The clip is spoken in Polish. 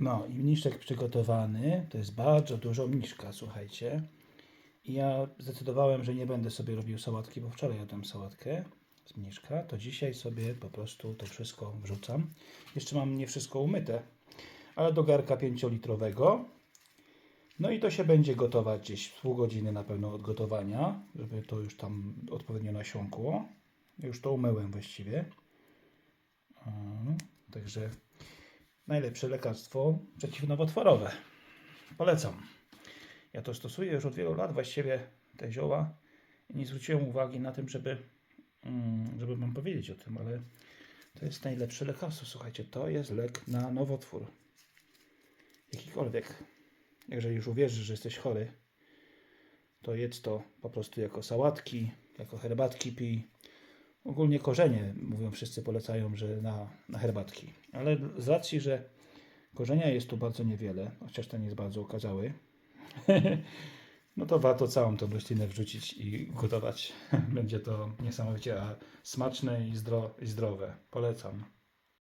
No i mniszek przygotowany. To jest bardzo dużo mniszka, słuchajcie. I ja zdecydowałem, że nie będę sobie robił sałatki, bo wczoraj jadłem sałatkę z mniszka. To dzisiaj sobie po prostu to wszystko wrzucam. Jeszcze mam nie wszystko umyte, ale do garka 5-litrowego. No i to się będzie gotować gdzieś pół godziny na pewno od gotowania, żeby to już tam odpowiednio nasiąkło. Już to umyłem właściwie. Mhm. Także najlepsze lekarstwo przeciwnowotworowe. Polecam. Ja to stosuję już od wielu lat właściwie te zioła i nie zwróciłem uwagi na tym, żeby, mm, żeby wam powiedzieć o tym, ale to jest najlepsze lekarstwo. Słuchajcie, to jest lek na nowotwór. Jakikolwiek. Jeżeli już uwierzysz, że jesteś chory, to jedz to po prostu jako sałatki, jako herbatki pij. Ogólnie korzenie, mówią wszyscy, polecają, że na, na herbatki. Ale z racji, że korzenia jest tu bardzo niewiele, chociaż ten jest bardzo okazały, no to warto całą tą roślinę wrzucić i gotować. Będzie to niesamowicie smaczne i, zdro, i zdrowe. Polecam.